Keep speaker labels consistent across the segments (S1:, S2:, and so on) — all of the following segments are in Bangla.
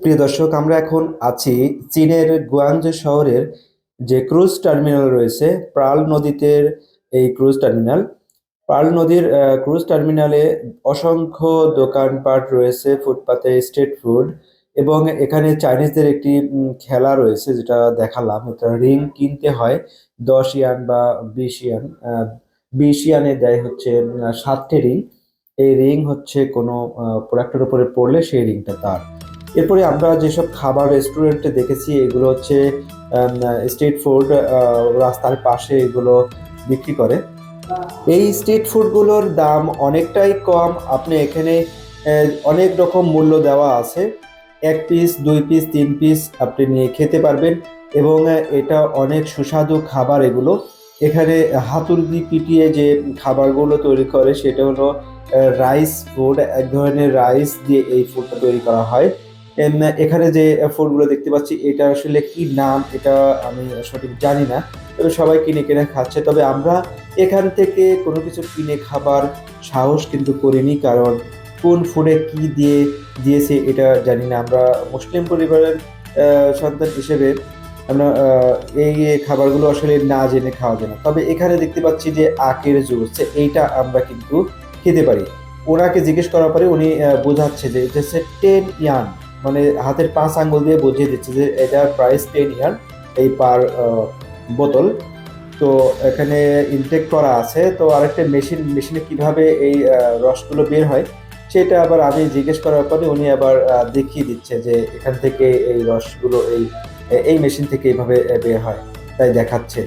S1: প্রিয় দর্শক, আমরা এখন আছি চীনের গুয়াংজো শহরের যে ক্রুজ টার্মিনাল রয়েছে, প্রাল নদীতে এই ক্রুজ টার্মিনাল। পার্ল নদীর ক্রুজ টার্মিনালে অসংখ্য দোকানপাট রয়েছে, ফুটপাতে স্ট্রিট ফুড এবং এখানে চাইনিজদের একটি খেলা রয়েছে যেটা দেখালাম। এটা রিং কিনতে হয় দশ ইয়ান বা বিশ ইয়ান বিশ ইয়ানে দেয় হচ্ছে সাতটি রিং। এই রিং হচ্ছে কোনো প্রোডাক্টের উপরে পড়লে সেই রিংটা তার। এরপরে আমরা যেসব খাবার রেস্টুরেন্টে দেখেছি, এগুলো হচ্ছে স্ট্রিট ফুড রাস্তার পাশে এগুলো বিক্রি করে। এই স্ট্রিট ফুডগুলোর দাম অনেকটাই কম। আপনি এখানে অনেক রকম মূল্য দেওয়া আছে। এক পিস দুই পিস তিন পিস আপনি নিয়ে খেতে পারবেন এবং এটা অনেক সুস্বাদু খাবার এগুলো। এখানে দিয়ে পিটিয়ে যে খাবারগুলো তৈরি করে, সেটা হলো রাইস ফুড এক ধরনের রাইস দিয়ে এই ফুডটা তৈরি করা হয়। এখানে যে ফুডগুলো দেখতে পাচ্ছি, এটা আসলে কি নাম, এটা আমি সঠিক জানি না। তবে সবাই কিনে কিনে খাচ্ছে। তবে আমরা এখান থেকে কোনো কিছু কিনে খাবার সাহস কিন্তু করিনি, কারণ কোন ফুডে কি দিয়ে দিয়েছে এটা জানি না। আমরা মুসলিম পরিবারের সন্তান হিসেবে আমরা এই খাবারগুলো আসলে না জেনে খাওয়া যায় না। তবে এখানে দেখতে পাচ্ছি যে, আখের জুস, এইটা আমরা কিন্তু খেতে পারি। ওনাকে জিজ্ঞেস করার পরে উনি বোঝাচ্ছে যে, এটা হচ্ছে টেন ইয়ান। মানে হাতের পাঁচ আঙ্গুল দিয়ে বুঝিয়ে দিচ্ছে যে এটা প্রাইস টেন ইয়ার এই পার বোতল। তো এখানে ইনটেক করা আছে। তো আরেকটা মেশিন মেশিনে কীভাবে এই রসগুলো বের হয় সেটা আবার আমি জিজ্ঞেস করার পরে উনি আবার দেখিয়ে দিচ্ছে যে এখান থেকে এই রসগুলো এই এই মেশিন থেকে এইভাবে বের হয়। তাই দেখাচ্ছে।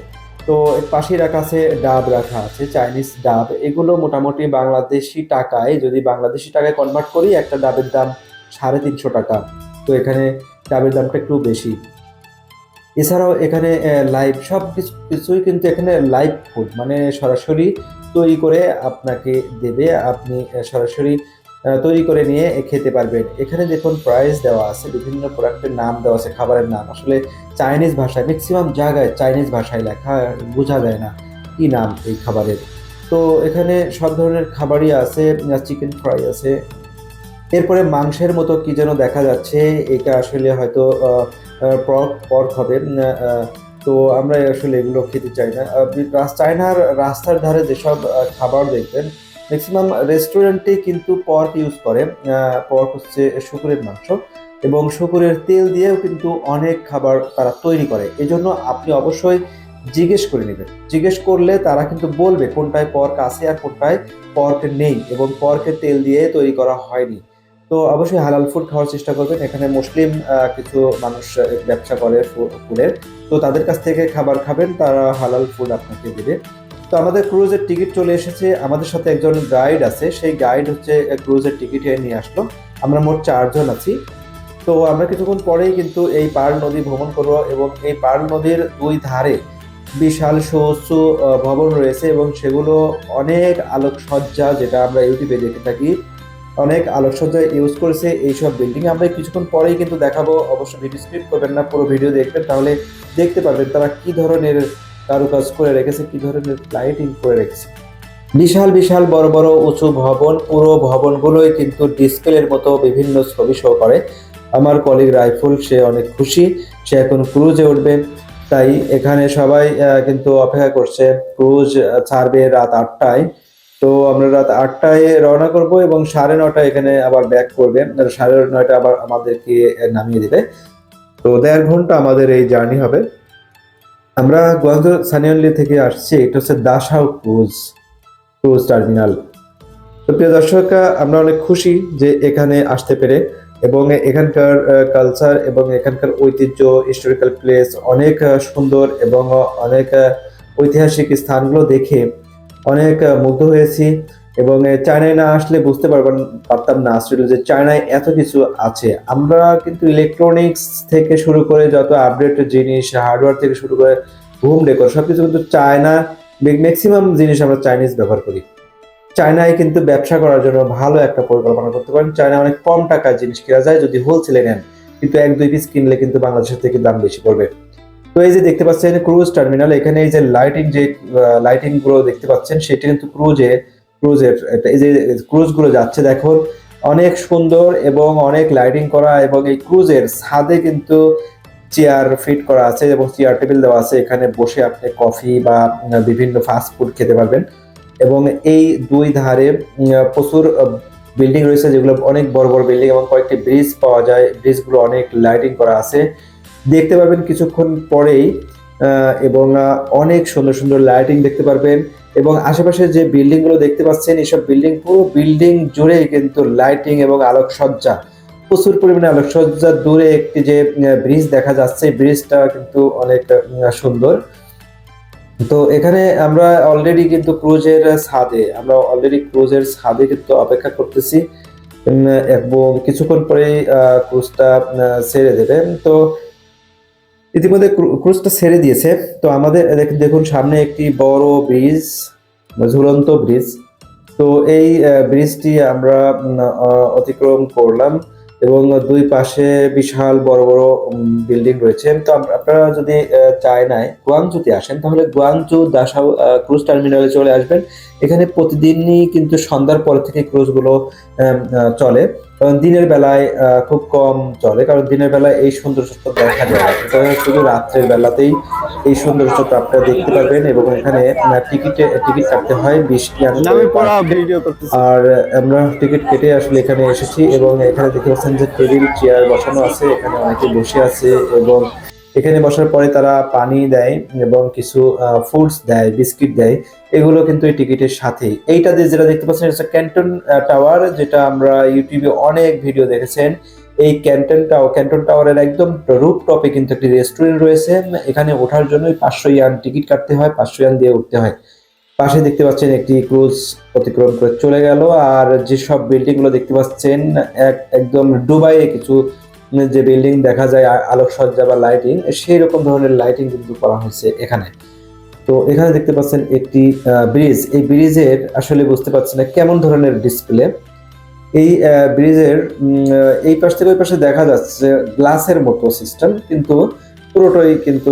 S1: তো পাশেই রাখা আছে, ডাব রাখা আছে চাইনিজ ডাব। এগুলো মোটামুটি বাংলাদেশি টাকায়, যদি বাংলাদেশি টাকায় কনভার্ট করি, একটা ডাবের দাম সাড়ে তিনশো টাকা। তো এখানে ডাবের দামটা একটু বেশি। এছাড়াও এখানে লাইভ সব কিছু, কিছুই কিন্তু এখানে লাইভ ফুড মানে সরাসরি তৈরি করে আপনাকে দেবে। আপনি সরাসরি তৈরি করে নিয়ে খেতে পারবেন। এখানে দেখুন প্রাইস দেওয়া আছে, বিভিন্ন প্রোডাক্টের নাম দেওয়া আছে, খাবারের নাম। আসলে চাইনিজ ভাষায় ম্যাক্সিমাম জায়গায় চাইনিজ ভাষায় লেখা, বোঝা যায় না কি নাম এই খাবারের। তো এখানে সব ধরনের খাবারই আছে, চিকেন ফ্রাই আছে এরপরে মাংসের মতো কি যেন দেখা যাচ্ছে, এটা আসলে হয়তো পর্ক পর্ক হবে তো আমরা আসলে এগুলো খেতে চাই না। চায়নার রাস্তার ধারে যেসব খাবার দেখবেন ম্যাক্সিমাম রেস্টুরেন্টে কিন্তু পর্ক ইউজ করে। পর্ক হচ্ছে শুকুরের মাংস এবং শুকুরের তেল দিয়েও কিন্তু অনেক খাবার তারা তৈরি করে। এজন্য আপনি অবশ্যই জিজ্ঞেস করে নেবেন। জিজ্ঞেস করলে তারা কিন্তু বলবে কোনটায় পর্ক আছে আর কোনটায় পর্ক নেই এবং পর্কের তেল দিয়ে তৈরি করা হয়নি। তো অবশ্যই হালাল ফুড খাওয়ার চেষ্টা করবেন। এখানে মুসলিম কিছু মানুষ ব্যবসা করে ফুডের তো তাদের কাছ থেকে খাবার খাবেন, তারা হালাল ফুড আপনাকে দেবে। তো আমাদের ক্রুজের টিকিট চলে এসেছে। আমাদের সাথে একজন গাইড আছে। সেই গাইড হচ্ছে ক্রুজের টিকিট নিয়ে আসলো। আমরা মোট চারজন আছি। তো আমরা কিছুক্ষণ পরেই কিন্তু এই পার্ল নদী ভ্রমণ করব এবং এই পার্ল নদীর দুই ধারে বিশাল সুউচ্চ ভবন রয়েছে এবং সেগুলো অনেক আলোকসজ্জা, যেটা আমরা ইউটিউবে দেখে থাকি। অনেক আলোকসজ্জা ইউজ করেছে এইসব বিল্ডিং আমরা কিছুক্ষণ পরেই কিন্তু দেখাবো। অবশ্য ভিডিও স্ক্রিপ্ট করবেন না, পুরো ভিডিও দেখবেন। তাহলে দেখতে পারবেন তারা কি ধরনের কারুকাজ করে রেখেছে, কি ধরনের লাইটিং করে রেখেছে। বিশাল বিশাল, বড় বড়, উঁচু ভবন, পুরো ভবনগুলোই কিন্তু ডিসপ্লের মতো বিভিন্ন ছবি শো করে। আমার কলিগ রাইফুল, সে অনেক খুশি। সে এখন ক্রুজে উঠবে। তাই এখানে সবাই কিন্তু অপেক্ষা করছে। ক্রুজ ছাড়বে রাত আটটায়। তো আমরা রাত আটটায় রওনা করব এবং সাড়ে নটায় এখানে আবার ব্যাক করবে। সাড়ে নয়টা আবার আমাদেরকে নামিয়ে দেবে। তো দেড় ঘণ্টা আমাদের এই জার্নি হবে। আমরা গুয়াংজো সানিয়ানলি থেকে আসছি। এটা হচ্ছে দাসাও ক্রুজ ক্রুজ টার্মিনাল। তো প্রিয় দর্শক আমরা অনেক খুশি যে এখানে আসতে পেরে এবং এখানকার কালচার এবং এখানকার ঐতিহ্য হিস্টোরিক্যাল প্লেস অনেক সুন্দর এবং অনেক ঐতিহাসিক স্থানগুলো দেখে অনেক মুগ্ধ হয়েছি এবং চায়নায় না আসলে বুঝতে পারবেন পারতাম না আসলে যে চায়নায় এত কিছু আছে। আমরা কিন্তু ইলেকট্রনিক্স থেকে শুরু করে যত আপডেট জিনিস হার্ডওয়্যার থেকে শুরু করে হোম ডেকোর সবকিছু কিন্তু চায়না ম্যাক্সিমাম জিনিস আমরা চাইনিজ ব্যবহার করি। চায়নায় কিন্তু ব্যবসা করার জন্য ভালো একটা পরিকল্পনা করতে পারেন। চায়না অনেক কম টাকায় জিনিস কেনা যায় যদি হোলসেলে নেন, কিন্তু এক, দুই পিস কিনলে কিন্তু বাংলাদেশের থেকে দাম বেশি পড়বে। তো এই যে দেখতে পাচ্ছেন ক্রুজ টার্মিনাল এখানে এই যে লাইটিং যে লাইটিংগুলো দেখতে পাচ্ছেন, সেটি কিন্তু ক্রুজে ক্রুজের এই যে ক্রুজগুলো যাচ্ছে, দেখুন। অনেক সুন্দর এবং অনেক লাইটিং করা এবং এই ক্রুজের ছাদে কিন্তু চেয়ার ফিট করা আছে এবং চেয়ার টেবিল দেওয়া আছে। এখানে বসে আপনি কফি বা বিভিন্ন ফাস্ট ফুড খেতে পারবেন। এবং এই দুই ধারে প্রচুর বিল্ডিং রয়েছে যেগুলো অনেক বড় বড় বিল্ডিং এবং কয়েকটি ব্রিজ পাওয়া যায়। ব্রিজগুলো অনেক লাইটিং করা আছে। দেখতে পাবেন কিছুক্ষণ পরেই এবং অনেক সুন্দর সুন্দর লাইটিং দেখতে পারবেন এবং আশেপাশে যে বিল্ডিংগুলো দেখতে পাচ্ছেন এইসব বিল্ডিং পুরো বিল্ডিং জুড়েই কিন্তু লাইটিং এবং আলোকসজ্জা, প্রচুর পরিমাণে আলোকসজ্জা দূরে একটি যে ব্রিজ দেখা যাচ্ছে ব্রিজটা কিন্তু অনেক সুন্দর। তো এখানে আমরা অলরেডি কিন্তু ক্রুজের ছাদে, আমরা অলরেডি ক্রুজের ছাদে কিন্তু অপেক্ষা করতেছি এবং কিছুক্ষণ পরে ক্রুজটা ছেড়ে দেবে। তো ইতিমধ্যে ক্রু- ক্রুজটা ছেড়ে দিয়েছে। তো আমাদের দেখুন সামনে একটি বড় ব্রিজ ঝুলন্ত ব্রিজ। তো এই ব্রিজটি আমরা অতিক্রম করলাম এবং দুই পাশে বিশাল বড় বড় বিল্ডিং রয়েছে। তো আপনারা যদি চায়নায় গুয়াংজুতে আসেন, তাহলে গুয়াংজু দাসাও ক্রুজ টার্মিনালে চলে আসবেন। এখানে প্রতিদিনই কিন্তু সন্ধ্যার পর থেকে ক্রুজগুলো চলে। কারণ দিনের বেলায় খুব কম চলে। কারণ দিনের বেলায় এই সৌন্দর্যটা দেখা যায় না। এটা শুধু রাত্রের বেলাতেই এই সৌন্দর্যটা আপনারা দেখতে পাবেন এবং এখানে টিকিটে টিকিট কাটতে হয় বিশ আর আমরা টিকিট কেটে আসলে এখানে এসেছি এবং এখানে দেখতে পাচ্ছেন যে টেবিল চেয়ার বসানো আছে। এখানে অনেকে বসে আছে এবং এখানে বসার পরে তারা পানি দেয় এবং কিছু ফুডস দেয়, বিস্কিট দেয়। এগুলো কিন্তু এই টিকিটের সাথেই। এইটা দিয়ে যেটা দেখতে পাচ্ছেন, এটা ক্যান্টন টাওয়ার যেটা আমরা ইউটিউবে অনেক ভিডিও দেখেছেন। এই ক্যান্টন টাওয়ার ক্যান্টন টাওয়ারের একদম রুপ টপে কিন্তু একটি রেস্টুরেন্ট রয়েছে। এখানে ওঠার জন্য পাঁচশো ইয়ান টিকিট কাটতে হয়, পাঁচশো ইয়ান দিয়ে উঠতে হয়। পাশে দেখতে পাচ্ছেন একটি ক্রুজ অতিক্রম করে চলে গেল। আর যেসব বিল্ডিংগুলো দেখতে পাচ্ছেন, এক- একদম ডুবাইয়ে কিছু যে বিল্ডিং দেখা যায় আলোকসজ্জা বা লাইটিং সেই রকম ধরনের লাইটিং কিন্তু করা হয়েছে এখানে। তো এখানে দেখতে পাচ্ছেন একটি ব্রিজ এই ব্রিজের আসলে বুঝতে পারছি না কেমন ধরনের ডিসপ্লে এই ব্রিজের এই পাশ থেকে ওই পাশে দেখা যাচ্ছে গ্লাসের মতো সিস্টেম কিন্তু পুরোটাই কিন্তু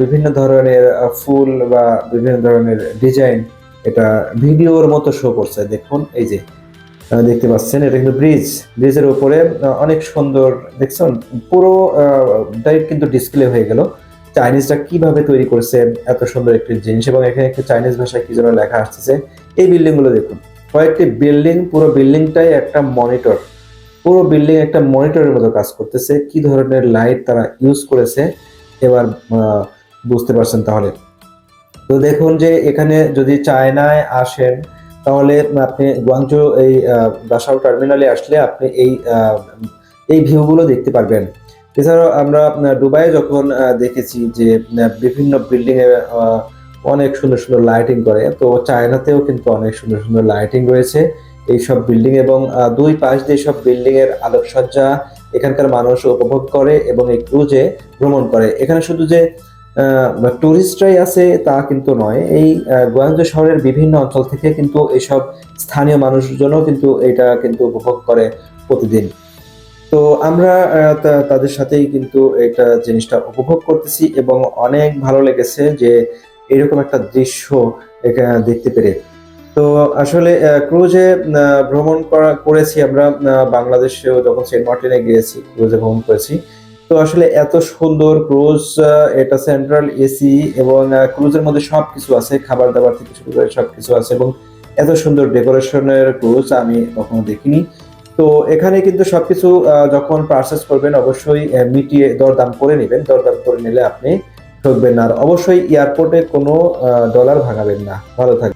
S1: বিভিন্ন ধরনের ফুল বা বিভিন্ন ধরনের ডিজাইন এটা ভিডিওর মতো শো করছে। দেখুন, এই যে দেখতে পাচ্ছেন। এটা কিন্তু ব্রিজ ব্রিজের উপরে অনেক সুন্দর, দেখছেন, পুরো টাই কিন্তু ডিসপ্লে হয়ে গেল। চাইনিজরা কীভাবে তৈরি করেছে এত সুন্দর একটি জিনিস এবং এখানে একটি চাইনিজ ভাষায় কি যেন লেখা আসতেছে। এই বিল্ডিংগুলো দেখুন। কয়েকটি বিল্ডিং পুরো বিল্ডিংটাই একটা মনিটর পুরো বিল্ডিং একটা মনিটরের মতো কাজ করতেছে। কি ধরনের লাইট তারা ইউজ করেছে? এবার বুঝতে পারছেন তাহলে। তো দেখুন যে এখানে যদি চায়নায় আসেন তাহলে আপনি গুয়াংজু এই দাসাও টার্মিনালে আসলে আপনি এই এই ভিউগুলো দেখতে পারবেন। এছাড়াও আমরা দুবাইয়ে যখন দেখেছি যে বিভিন্ন বিল্ডিংয়ে অনেক সুন্দর সুন্দর লাইটিং করে, তো চায়নাতেও কিন্তু অনেক সুন্দর সুন্দর লাইটিং রয়েছে এই সব বিল্ডিং এবং দুই পাশ দিয়ে সব বিল্ডিং এর আলোকসজ্জা এখানকার মানুষ উপভোগ করে এবং এই ক্রুজে ভ্রমণ করে। এখানে শুধু যে টুরিস্টরাই আছে তা কিন্তু নয়। এই আহ, শহরের বিভিন্ন অঞ্চল থেকে কিন্তু এইসব স্থানীয় মানুষজনও কিন্তু এটা কিন্তু উপভোগ করে প্রতিদিন। তো আমরা তাদের সাথেই কিন্তু এটা জিনিসটা উপভোগ করতেছি এবং অনেক ভালো লেগেছে যে এরকম একটা দৃশ্য দেখতে পেরে। তো আসলে ক্রুজে ভ্রমণ করা করেছি আমরা বাংলাদেশেও যখন সেন্ট মার্টিনে গিয়েছি ক্রুজে ভ্রমণ করেছি তো আসলে এত সুন্দর ক্রুজ এটা সেন্ট্রাল এসি এবং ক্রুজের মধ্যে সবকিছু আছে, খাবার দাবার থেকে শুরু করে সবকিছু আছে এবং এত সুন্দর ডেকোরেশনের ক্রুজ আমি কখনো দেখিনি। তো এখানে কিন্তু সবকিছু যখন পারচেস করবেন অবশ্যই মিটিয়ে দরদাম করে নেবেন। দরদাম করে নিলে আপনি ঠকবেন না। আর অবশ্যই এয়ারপোর্টে কোনো ডলার ভাঙাবেন না। ভালো থাকবেন।